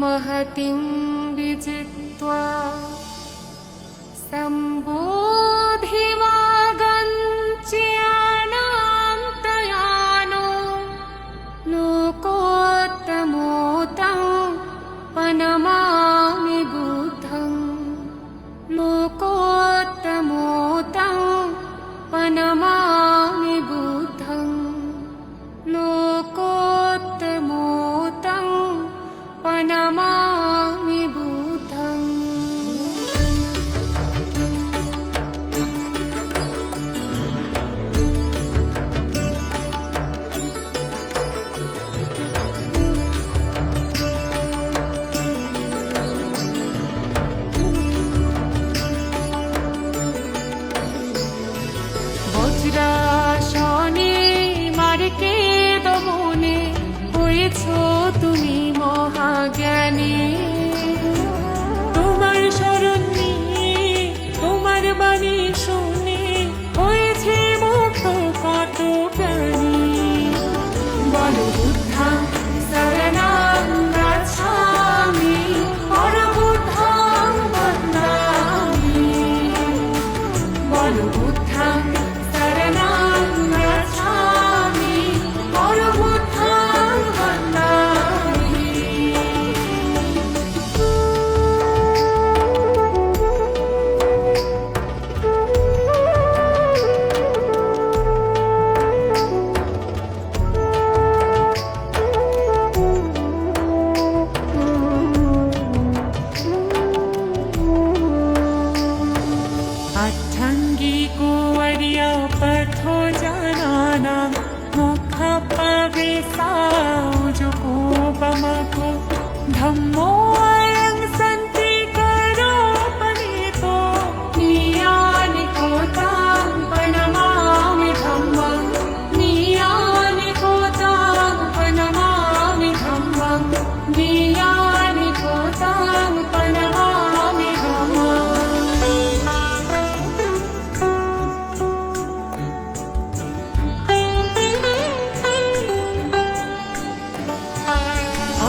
महतिं विजित्वा शम्भु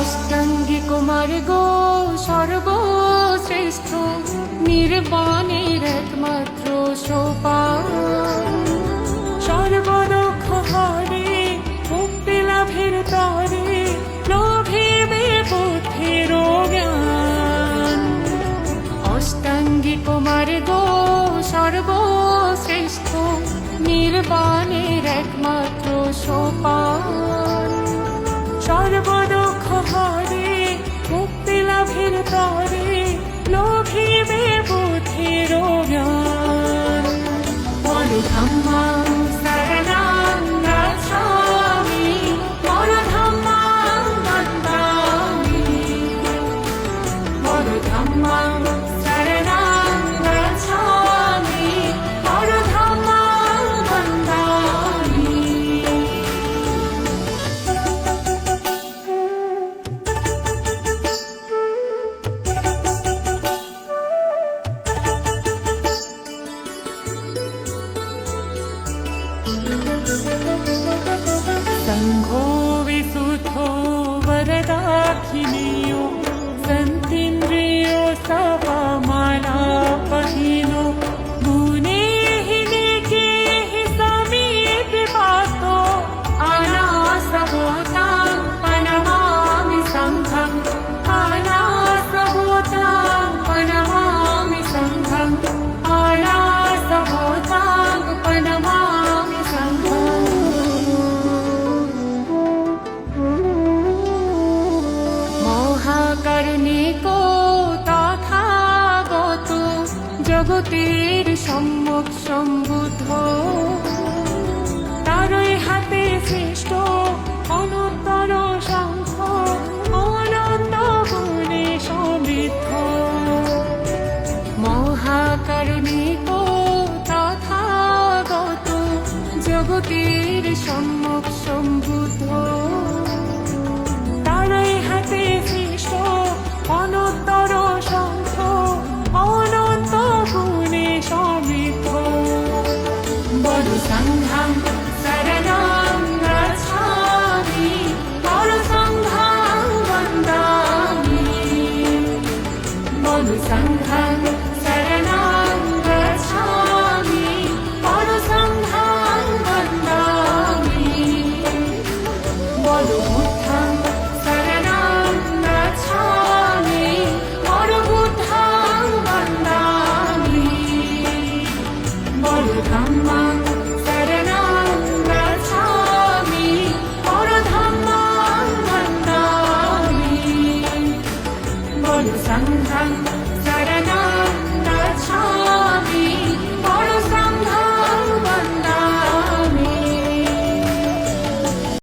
অষ্টাঙ্গী কুমার গো সর্বশ্রেষ্ঠ নির্বাণের গো সর্বশ্রেষ্ঠ নির্বাণের একমাত্র সোপান। সর্বদক্ষ হরে মুক্তি লাভের তরে वर राखि नियो सा मा पहिनो অনেকো তথাগত জগতের সম্মুখ সম্বুদ্ধ। তারই হাতে শ্রেষ্ঠ অনন্তর শঙ্খ, অনন্ত গুণে সমৃদ্ধ। মহাকারণিক তথাগত জগতের সম্মুখ সম্বুদ্ধ। সঙ্গম শরণাম গচ্ছামি পরশা